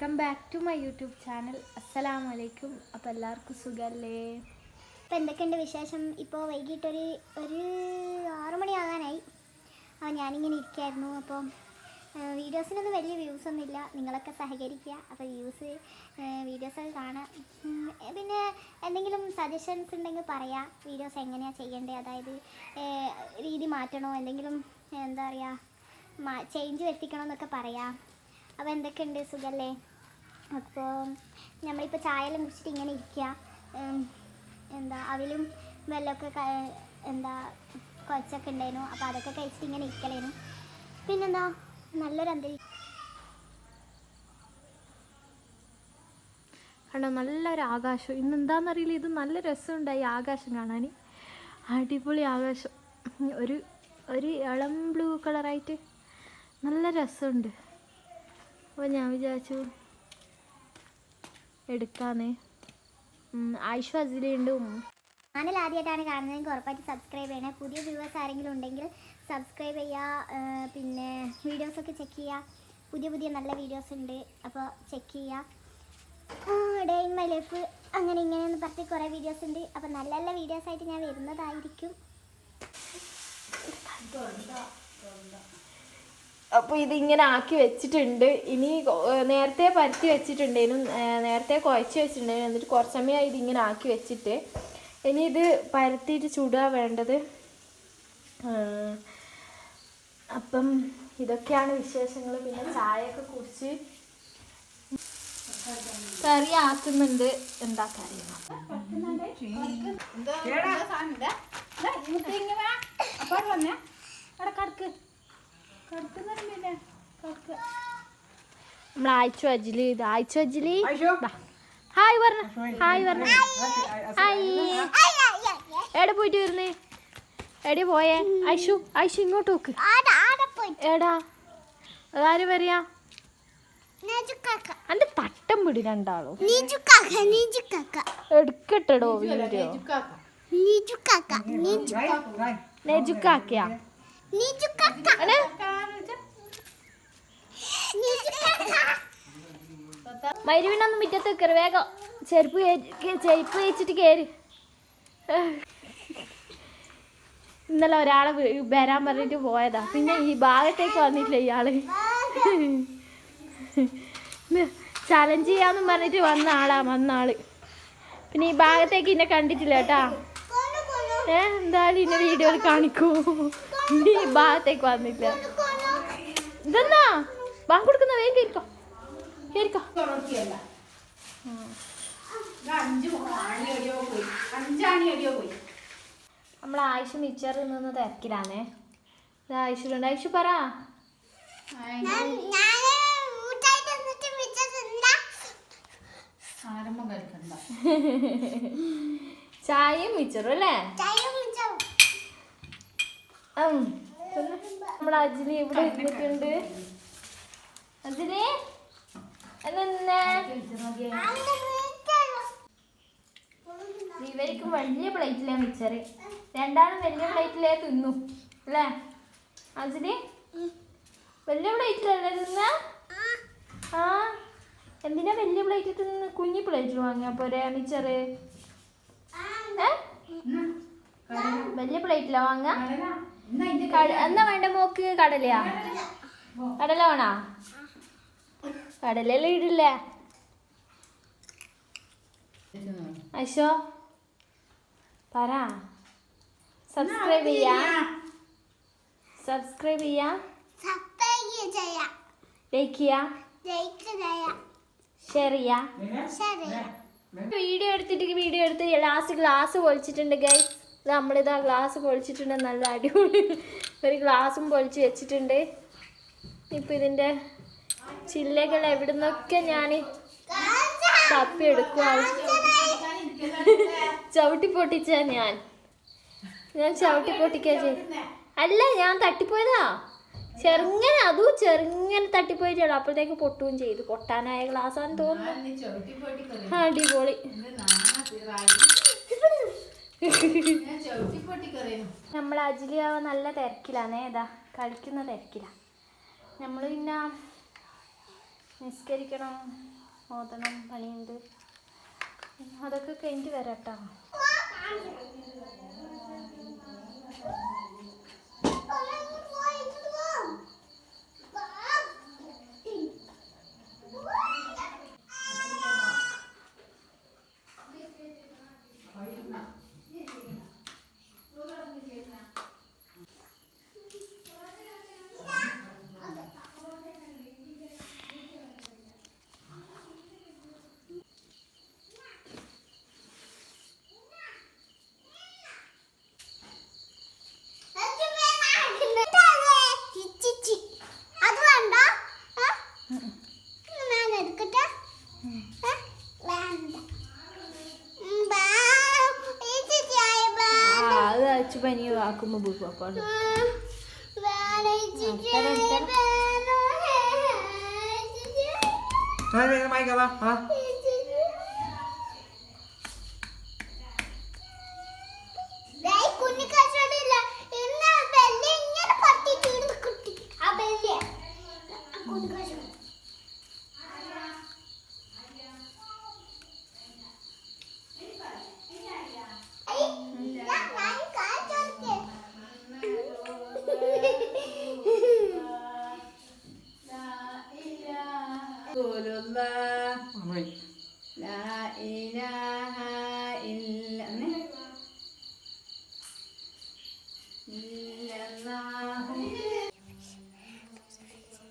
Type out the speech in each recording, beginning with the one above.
Welcome back to my YouTube channel. അസ്സലാമു വലൈക്കും അപ്പോൾ എല്ലാവർക്കും സുഖമല്ലേ ഇപ്പം എന്തൊക്കെയുണ്ട് വിശേഷം? ഇപ്പോൾ വൈകിട്ടൊരു ഒരു ആറു മണിയാകാനായി. അപ്പോൾ ഞാനിങ്ങനെ ഇരിക്കായിരുന്നു. അപ്പോൾ വീഡിയോസിനൊന്നും വലിയ വ്യൂസ് ഒന്നുമില്ല. നിങ്ങളൊക്കെ സഹകരിക്കുക. അപ്പോൾ വ്യൂസ് വീഡിയോസൊക്കെ കാണാം. പിന്നെ എന്തെങ്കിലും സജഷൻസ് ഉണ്ടെങ്കിൽ പറയാം. വീഡിയോസ് എങ്ങനെയാണ് ചെയ്യേണ്ടത്? അതായത് രീതി മാറ്റണോ? എന്തെങ്കിലും എന്താ പറയുക ചേഞ്ച് വരുത്തിക്കണോ എന്നൊക്കെ പറയാം. അപ്പോൾ എന്തൊക്കെയുണ്ട് സുഖല്ലേ? അപ്പോൾ നമ്മളിപ്പോൾ ചായയെല്ലാം കുടിച്ചിട്ട് ഇങ്ങനെ ഇരിക്കുക എന്താ അതിലും വെള്ളമൊക്കെ എന്താ കുഴച്ചൊക്കെ ഉണ്ടായിരുന്നു അപ്പോൾ അതൊക്കെ കഴിച്ചിട്ട് ഇങ്ങനെ ഇരിക്കലായിരുന്നു പിന്നെന്താ നല്ലൊരു അന്തരീക്ഷം കണ്ടോ നല്ലൊരു ആകാശം. ഇന്ന് എന്താണെന്നറിയില്ല ഇത് നല്ല രസമുണ്ടായി ആകാശം കാണാൻ അടിപൊളി ആകാശം. ഒരു ഒരു ഇളം ബ്ലൂ കളറായിട്ട് നല്ല രസമുണ്ട്. അപ്പോൾ ഞാൻ വിചാരിച്ചു എടുക്കാന്നേ. ആയിഷു അസിലുണ്ട് ചാനൽ ആദ്യമായിട്ടാണ് കാണുന്നതെങ്കിൽ ഉറപ്പായിട്ട് സബ്സ്ക്രൈബ് ചെയ്യണേ. പുതിയ വ്യൂവേഴ്സ് ആരെങ്കിലും ഉണ്ടെങ്കിൽ സബ്സ്ക്രൈബ് ചെയ്യുക പിന്നെ വീഡിയോസൊക്കെ ചെക്ക് ചെയ്യുക പുതിയ പുതിയ നല്ല വീഡിയോസ് ഉണ്ട്. അപ്പോൾ ചെക്ക് ചെയ്യുക ഡേ ഇൻ മൈ ലൈഫ് അങ്ങനെ ഇങ്ങനെ എന്ന് പറഞ്ഞ് കുറേ വീഡിയോസ് ഉണ്ട്. അപ്പോൾ നല്ല നല്ല വീഡിയോസ് ആയിട്ട് ഞാൻ വരുന്നതായിരിക്കും. അപ്പോൾ ഇതിങ്ങനെ ആക്കി വെച്ചിട്ടുണ്ട്. ഇനി നേരത്തെ പരത്തി വെച്ചിട്ടുണ്ടേനും നേരത്തെ കുഴച്ച് വെച്ചിട്ടുണ്ടായിരുന്നു. എന്നിട്ട് കുറച്ച് സമയമായി ഇതിങ്ങനെ ആക്കി വെച്ചിട്ട്. ഇനി ഇത് പരത്തിയിട്ട് ചുടുക വേണ്ടത്. അപ്പം ഇതൊക്കെയാണ് വിശേഷങ്ങൾ പിന്നെ ചായയൊക്കെ കുടിച്ച് കറി ആക്കുന്നുണ്ട്. എന്താ കറി? നമ്മൾ ആഴ്ച അജിൽ ഇത് ആഴ്ച അജിൽ. ഹായ് പറഞ്ഞ ഹായ് പറഞ്ഞ ഹായ്. എവിടെ പോയിട്ട് വരുന്നേ? എവിടെ പോയേ. ഐഷു ഐഷു ഇങ്ങോട്ട് നോക്ക്. ആടെ ആടെ പോയി എടാ അതാര് പറയാ അന്റെ തട്ടം പിടി രണ്ടാളും. എടുക്കട്ടെടോ വീഡിയോ നീജുക്കാക്ക അടെ നീജുക്കാക്ക മരുവിനൊന്നും മുറ്റത്ത് കയറി വേഗം ചെരുപ്പ് ചെരുപ്പ് വെച്ചിട്ട് കയറി. ഇന്നലെ ഒരാളെ വരാൻ പറഞ്ഞിട്ട് പോയതാ. പിന്നെ ഈ ഭാഗത്തേക്ക് വന്നിട്ടില്ല ഇയാൾ. ചലഞ്ച് ചെയ്യാന്നും പറഞ്ഞിട്ട് വന്ന ആളാ വന്ന ആൾ. പിന്നെ ഈ ഭാഗത്തേക്ക് ഇന്നെ കണ്ടിട്ടില്ല കേട്ടാ. ഏ എന്തായാലും ഇന്നെ വീഡിയോയിൽ കാണിക്കൂ. നീ ഭാഗത്തേക്ക് വന്നില്ല. ഇതെന്നാ? ബാങ്ക് കൊടുക്കുന്ന വേഗം കേറിക്കോ. കേറിക്കോ. നമ്മൾ ആയിഷ മിച്ചർ നിന്ന് തിരക്കിലാണേ. ഇത് ആയിഷുണ്ട് ആയിഷു പറ. ചായയും മിച്ചറും അല്ലേ? നമ്മളെ അജിലി ഇവിടെ ഇരുന്നിട്ടുണ്ട്. അജിലി എന്നെ ഇവർക്കും വലിയ പ്ലേറ്റിലെ മിച്ചറ് രണ്ടാളും വലിയ പ്ലേറ്റിലേ തിന്നു. അല്ലേ? അജിലി വലിയ പ്ലേറ്റിലല്ലേ തിന്ന? ആ. എന്തിനാ വലിയ പ്ലേറ്റിൽ തിന്ന്? കുഞ്ഞി പ്ലേറ്റിൽ വാങ്ങിയ പോരെ മിച്ചറ് വലിയ പ്ലേറ്റിലാ വാങ്ങ കട- എന്നാ വേണ്ട മോക്ക് കടലയാ. കടല. വേണോ? കടലല്ലേ ഇടില്ലേ. അശോ പറ. സബ്സ്ക്രൈബ് ചെയ്യാ. സബ്സ്ക്രൈബ് ചെയ്യാ. ലൈക്ക് ചെയ്യാ. ഷെയർ ചെയ്യാ. വീഡിയോ എടുത്തിട്ട് വീഡിയോ എടുത്ത് ലാസ്റ്റ് ഗ്ലാസ് പൊളിച്ചിട്ടുണ്ട് ഗൈസ് നമ്മളിതാ ഗ്ലാസ് പൊളിച്ചിട്ടുണ്ട് നല്ല അടിപൊളി. ഒരു ഗ്ലാസും പൊളിച്ച് വെച്ചിട്ടുണ്ട്. ഇപ്പം ഇതിന്റെ ചില്ലകൾ എവിടെ നിന്നൊക്കെ ഞാൻ തപ്പി എടുക്കുക ചവിട്ടി പൊട്ടിച്ച ഞാൻ. ഞാൻ ചവിട്ടി പൊട്ടിക്കാ അല്ല ഞാൻ തട്ടിപ്പോയതാ. ചെറുങ്ങനെ അതും ചെറുങ്ങനെ തട്ടിപ്പോയിട്ടുള്ളൂ അപ്പോഴത്തേക്ക് പൊട്ടുകയും ചെയ്തു. പൊട്ടാനായ ഗ്ലാസ് ആണെന്ന് തോന്നുന്നു. അടിപൊളി. നമ്മൾ അജിലിയാവ നല്ല തിരക്കിലാണ് ഏതാ കളിക്കുന്ന തിരക്കിലാണ് നമ്മൾ പിന്നെ നിസ്കരിക്കണം ഓതണം പണിയുണ്ട്. അതൊക്കെ കഴിഞ്ഞിട്ട് വരാം കേട്ടോ അത് വേണ്ട ഞാൻ എടുക്കട്ടെ ഏ? വേണ്ട ഉം, ബാ. ഈ ചിച്ചി ആയ ബാ. ആ അത് അച്ചു പനി ആക്കുമ്പോൾ പോകും അപ്പോൾ ഉം, വേണ്ട, ഈ ചിച്ചി ആ, തരാം, ആയ തരാം. ബാ. ഈ ചിച്ചി ആയ മൈക്കവാ ആ ഈ ചിച്ചി. ദേ, ഈ കുഞ്ഞി കച്ചവടമില്ല. ഇന്ന് ബെല്ല് ഇങ്ങനെ പൊട്ടിയിട്ട് ഇവിടുന്ന് കുത്തി. ആ ബെല്ല്. ആ കുഞ്ഞി കച്ചവടം. ഐ, ഞാൻ ഞാൻ കാണിച്ചോട്ടെ. അമ്മായി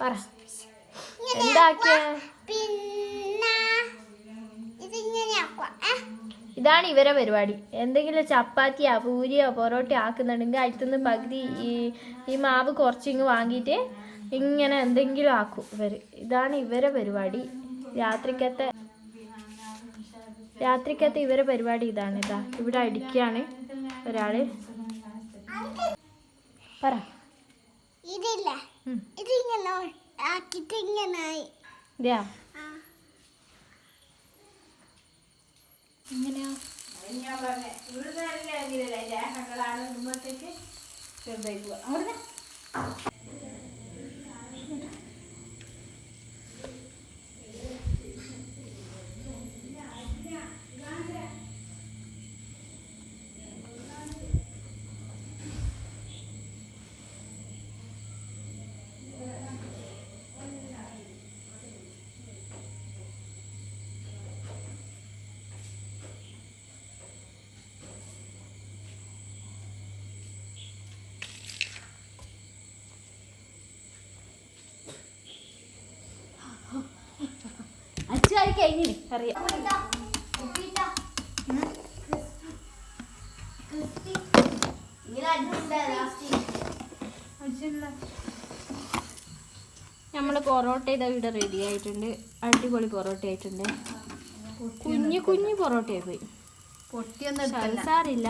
പറ. ഇതാണ് ഇവരെ പരിപാടി. എന്തെങ്കിലും ചപ്പാത്തിയോ പൂരിയോ പൊറോട്ടയോ ആക്കുന്നുണ്ടെങ്കിൽ അടുത്തുനിന്ന് പകുതി ഈ ഈ മാവ് കുറച്ചിങ്ങ് വാങ്ങിയിട്ട് ഇങ്ങനെ എന്തെങ്കിലും ആക്കും ഇവർ ഇതാണ് ഇവരെ പരിപാടി. രാത്രിക്കത്തെ രാത്രിക്കത്തെ ഇവരെ പരിപാടി ഇതാണ്. ഇതാ ഇവിടെ അടിക്കുകയാണ് ഒരാൾ. പറ. ഇതില്ല. ഇതിങ്ങനെ ഇങ്ങനെ അച്ചായി കഴിഞ്ഞിന് അറിയാം. നമ്മൾ പൊറോട്ട ഇതാ ഇവിടെ റെഡി ആയിട്ടുണ്ട്. അടിപൊളി പൊറോട്ട ആയിട്ടുണ്ട്. കുഞ്ഞു കുഞ്ഞു പൊറോട്ടയായി പോയി. പൊട്ടിയൊന്നും സാരില്ല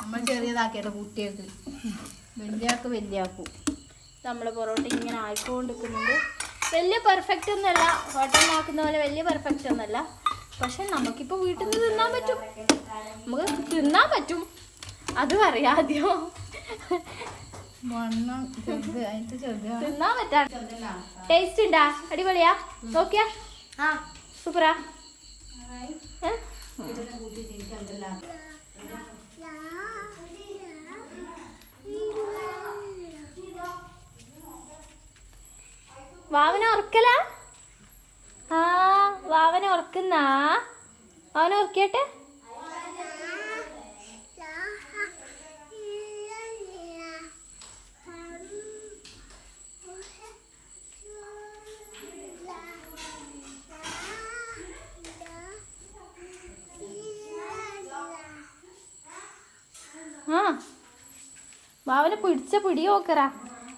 നമ്മൾ ചെറിയതാക്കിയിട്ട് കുട്ടികൾക്ക്. വലിയാക്ക് വലിയാക്കും. നമ്മൾ പൊറോട്ട ഇങ്ങനെ ആയിക്കൊണ്ടിരിക്കുന്നുണ്ട്. വലിയ പെർഫെക്റ്റ് ഒന്നുമല്ല. ഹോട്ടലിലാക്കുന്ന പോലെ വലിയ പെർഫെക്റ്റ് ഒന്നുമല്ല. പക്ഷെ നമുക്കിപ്പോൾ വീട്ടിൽ നിന്ന് തിന്നാൻ പറ്റും. നമുക്ക് തിന്നാൻ പറ്റും. അത് പറയാം ആദ്യം. തിന്നാൻ പറ്റാ ടേസ്റ്റ് ഉണ്ടാ? അടിപൊളിയാ. നോക്കിയാ. സൂപ്പറാ ഏ? വാവനെ ഉറക്കല? ആ വാവന ഉറക്കുന്നാ? അവനെ ഉറക്കിയട്ടെ? ആ വാവനെ പിടിച്ച പിടി നോക്കറാ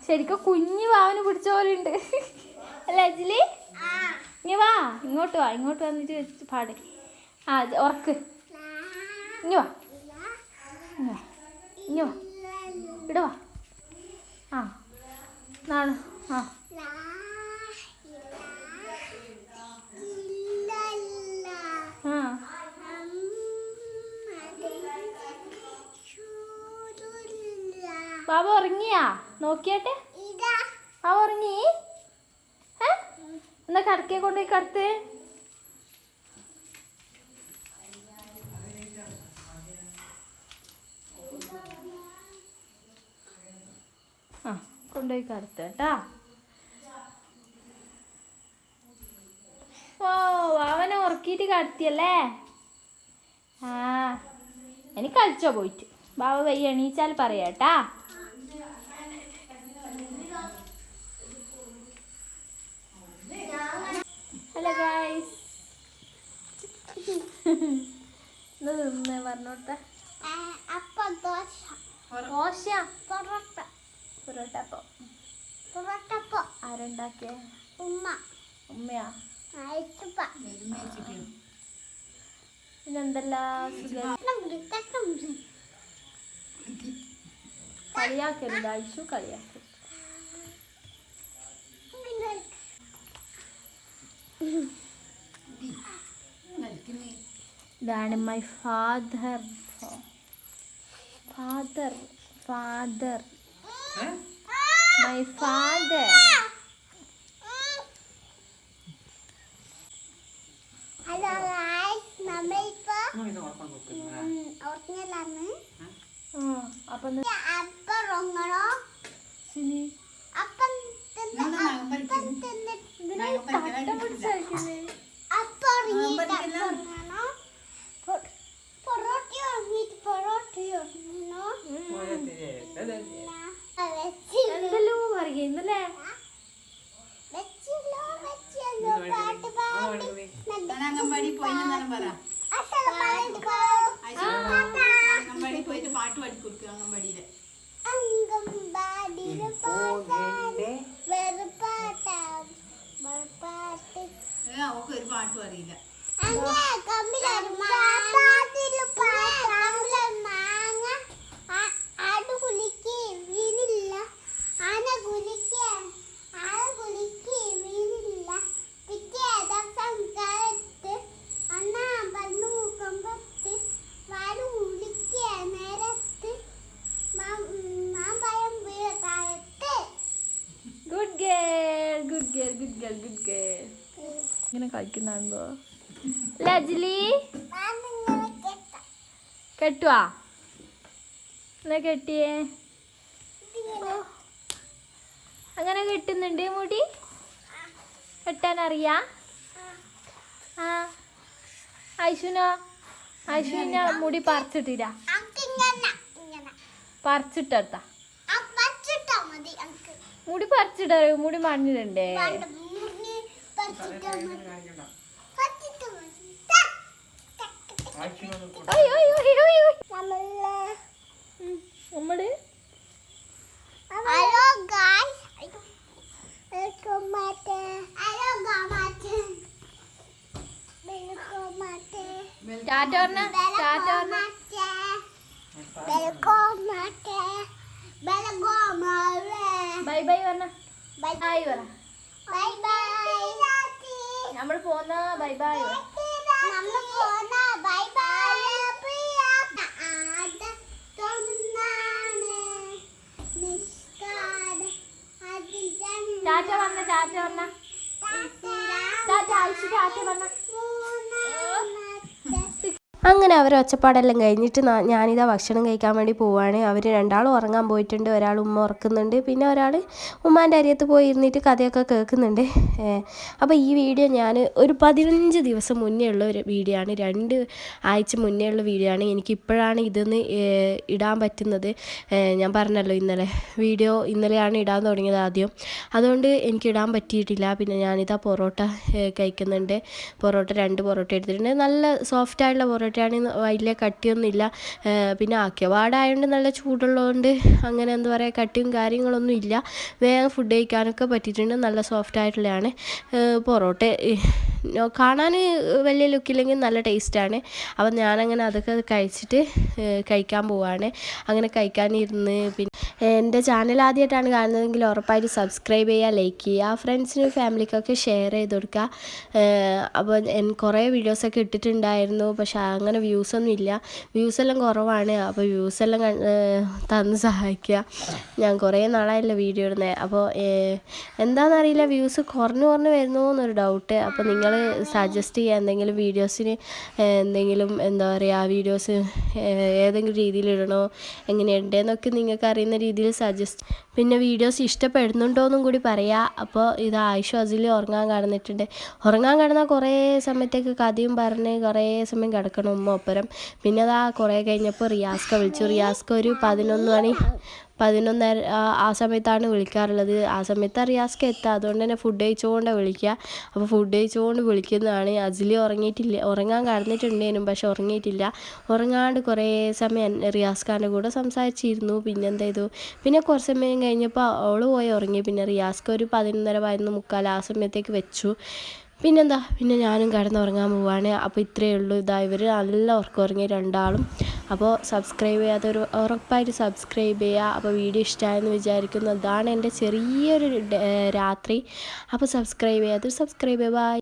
ശരിക്കും കുഞ്ഞു വാവനെ പിടിച്ച പോലെ ഉണ്ട് അല്ലേ അജിലി? ഇനി വാ ഇങ്ങോട്ട് വാ ഇങ്ങോട്ട് വന്നിട്ട് വെച്ചിട്ട് പാട്. ആ ഉറക്ക്. ഇനി വാ. ഇനി വാ. ഇനി വാ. ഇവിടെ വാ. ആ നാണ് ആ. ബാബ ഉറങ്ങിയാ? നോക്കിയാട്ടെ? ആ ഉറങ്ങി. എന്താ കടക്കെ കൊണ്ടുപോയി കടത്ത്? ആ കൊണ്ടുപോയി കടത്ത് ഓ അവനെ ഉറക്കിയിട്ട് കടത്തിയല്ലേ? ആ എനിക്ക് കളിച്ചോ പോയിട്ട്. ബാബ വയ്യ എണീച്ചാൽ പറയാട്ടാ ഇത് തിന്നേ പറഞ്ഞോട്ടെ. അപ്പം ദോശ. ദോശ പൊറോട്ട പൊറോട്ട. അപ്പം പൊറോട്ടപ്പം ആരുണ്ടാക്കിയ? ഉമ്മ. ഉമ്മയാ? പിന്നെന്തെല്ലാം കളിയാക്കരുത്. ഐഷു കളിയാക്കരുത്. ഇതാണ് my father. Father father. My father. Hello guys ഇപ്പോ അപ്പം അപ്പം ഉറങ്ങണോ ഏ, അവൾക്ക് ഒരു പാട്ടും അറിയില്ല അങ്ങനെ കമ്പിലൊരു മാങ്ങ. കമ്പിലൊരു മാങ്ങ ആ- ഇങ്ങനെ കളിക്കുന്നുണ്ടോ ലജ്ലി കെട്ടുവാ? എന്നാ കെട്ടിയേ? അങ്ങനെ കെട്ടുന്നുണ്ട് മുടി? കെട്ടാൻ അറിയാ ആ. ഐശുനോ ഐശുവിന മുടി പറിച്ചിട്ടില്ല. പറിച്ചിട്ടാ മുടി പറിച്ചിട മുടി മണ്ണിടണ്ടേ നമ്മൾ ഹലോ ഗായ്സ് വെൽക്കം മാറ്റേ ഹലോ ഗാമാറ്റേ വെൽക്കം മാറ്റേ ടാറ്റ പറഞ്ഞ ടാറ്റ പറഞ്ഞ. വെൽക്കം മാറ്റേ വെൽക്കം മാറ്റേ ബൈ ബൈ പറഞ്ഞ. ബൈ ഹായ് പറ. Bye bye. നമ്മൾ പോന്ന ബൈ ബൈ. നമ്മൾ പോന്ന ബൈ ബൈ. ടാറ്റ പറഞ്ഞ ടാറ്റ പറഞ്ഞ ടാറ്റ. ഐശു ടാറ്റ പറഞ്ഞ അങ്ങനെ അവർ ഒച്ചപ്പാടെല്ലാം കഴിഞ്ഞിട്ട് ഞാനിതാ ഭക്ഷണം കഴിക്കാൻ വേണ്ടി പോവാണ്. അവർ രണ്ടാളും ഉറങ്ങാൻ പോയിട്ടുണ്ട്. ഒരാൾ ഉമ്മ ഉറക്കുന്നുണ്ട്. പിന്നെ ഒരാൾ ഉമ്മാന്റെ അരിയത്ത് പോയി ഇരുന്നിട്ട് കഥയൊക്കെ കേൾക്കുന്നുണ്ട്. അപ്പോൾ ഈ വീഡിയോ ഞാൻ ഒരു പതിനഞ്ച് ദിവസം മുന്നേ ഉള്ള ഒരു വീഡിയോ ആണ്. രണ്ട് ആഴ്ച മുന്നേ ഉള്ള വീഡിയോ ആണ്. എനിക്ക് ഇപ്പോഴാണ് ഇതൊന്ന് ഇടാൻ പറ്റുന്നത്. ഞാൻ പറഞ്ഞല്ലോ ഇന്നലെ വീഡിയോ ഇന്നലെയാണ് ഇടാൻ തുടങ്ങിയത് ആദ്യം. അതുകൊണ്ട് എനിക്ക് ഇടാൻ പറ്റിയിട്ടില്ല. പിന്നെ ഞാനിതാ പൊറോട്ട കഴിക്കുന്നുണ്ട്. പൊറോട്ട രണ്ട് പൊറോട്ട എടുത്തിട്ടുണ്ട്. നല്ല സോഫ്റ്റ് ആയിട്ടുള്ള പൊറോട്ടയാണ് വലിയ കട്ടിയൊന്നുമില്ല. പിന്നെ ആക്കിയപാടായതുകൊണ്ട് നല്ല ചൂടുള്ളതുകൊണ്ട് അങ്ങനെ എന്താ പറയുക കട്ടിയും കാര്യങ്ങളൊന്നും ഇല്ല. വേഗം ഫുഡ് കഴിക്കാനൊക്കെ പറ്റിയിട്ടുണ്ട്. നല്ല സോഫ്റ്റ് ആയിട്ടുള്ളതാണ്. പൊറോട്ട കാണാൻ വലിയ ലുക്കില്ലെങ്കിൽ നല്ല ടേസ്റ്റാണ് അപ്പം ഞാനങ്ങനെ അതൊക്കെ കഴിച്ചിട്ട് കഴിക്കാൻ പോവാണ്. അങ്ങനെ കഴിക്കാനിരുന്ന് പിന്നെ എന്റെ ചാനൽ ആദ്യമായിട്ടാണ് കാണുന്നതെങ്കിൽ ഉറപ്പായിട്ട് സബ്സ്ക്രൈബ് ചെയ്യുക ലൈക്ക് ചെയ്യുക ഫ്രണ്ട്സിനും ഫാമിലിക്കൊക്കെ ഷെയർ ചെയ്ത് കൊടുക്കുക. അപ്പോൾ കുറേ വീഡിയോസൊക്കെ ഇട്ടിട്ടുണ്ടായിരുന്നു. പക്ഷേ അങ്ങനെ വ്യൂസൊന്നും ഇല്ല. വ്യൂസ് എല്ലാം കുറവാണ്. അപ്പോൾ വ്യൂസ് എല്ലാം തന്ന് സഹായിക്കുക. ഞാൻ കുറേ നാളായല്ലോ വീഡിയോ ഇടുന്നത് അപ്പോൾ എന്താണെന്നറിയില്ല വ്യൂസ് കുറഞ്ഞു കുറഞ്ഞു വരുന്നു എന്നൊരു ഡൗട്ട് അപ്പോൾ നിങ്ങൾ സജസ്റ്റ് ചെയ്യുക എന്തെങ്കിലും വീഡിയോസിന് എന്തെങ്കിലും എന്താ പറയുക ആ വീഡിയോസ് ഏതെങ്കിലും രീതിയിൽ ഇടണോ എങ്ങനെയുണ്ടെന്നൊക്കെ നിങ്ങൾക്ക് അറിയുന്ന രീതിയിൽ സജസ്റ്റ് പിന്നെ വീഡിയോസ് ഇഷ്ടപ്പെടുന്നുണ്ടോ എന്നും കൂടി പറയാം. അപ്പോൾ ഇത് ആയിഷു അസിൽ ഉറങ്ങാൻ കിടന്നിട്ടുണ്ട്. ഉറങ്ങാൻ കിടന്നാൽ കുറേ സമയത്തേക്ക് കഥയും പറഞ്ഞ് കുറേ സമയം കിടക്കണം ഉമ്മ ഒപ്പരം. പിന്നെ അതാ കുറേ കഴിഞ്ഞപ്പോൾ റിയാസ്ക വിളിച്ചു. റിയാസ്ക ഒരു പതിനൊന്ന് മണി പതിനൊന്നര ആ- സമയത്താണ് വിളിക്കാറുള്ളത്. ആ സമയത്ത് റിയാസ്ക്ക് എത്താം അതുകൊണ്ട് തന്നെ ഫുഡ് കഴിച്ചുകൊണ്ടാണ് വിളിക്കുക അപ്പോൾ ഫുഡ് കഴിച്ചുകൊണ്ട് വിളിക്കുന്നതാണ്. അജിലി ഉറങ്ങിയിട്ടില്ല ഉറങ്ങാൻ കടന്നിട്ടുണ്ടേനും പക്ഷെ ഉറങ്ങിയിട്ടില്ല. ഉറങ്ങാണ്ട് കുറേ സമയം റിയാസ്ഖാന്റെ കൂടെ സംസാരിച്ചിരുന്നു. പിന്നെ ചെയ്തു? പിന്നെ കുറച്ച് സമയം കഴിഞ്ഞപ്പോൾ അവൾ പോയി ഉറങ്ങി. പിന്നെ റിയാസ്ക്ക് ഒരു പതിനൊന്നര പതിനൊന്ന് മുക്കാൽ ആ സമയത്തേക്ക് വെച്ചു. പിന്നെന്താ? പിന്നെ ഞാനും കിടന്നുറങ്ങാൻ പോവാണ്. അപ്പോൾ ഇത്രയേ ഉള്ളൂ. ഇതാ ഇവർ നല്ല ഉറക്കം ഉറങ്ങി രണ്ടാളും അപ്പോൾ സബ്സ്ക്രൈബ് ചെയ്യാത്തവർ ഉറപ്പായിട്ട് സബ്സ്ക്രൈബ് ചെയ്യുക അപ്പോൾ വീഡിയോ ഇഷ്ടമായെന്ന് വിചാരിക്കുന്നു. അതാണ് എന്റെ ചെറിയൊരു രാത്രി. അപ്പോൾ സബ്സ്ക്രൈബ് ചെയ്യാത്തൊരു സബ്സ്ക്രൈബ് ബൈ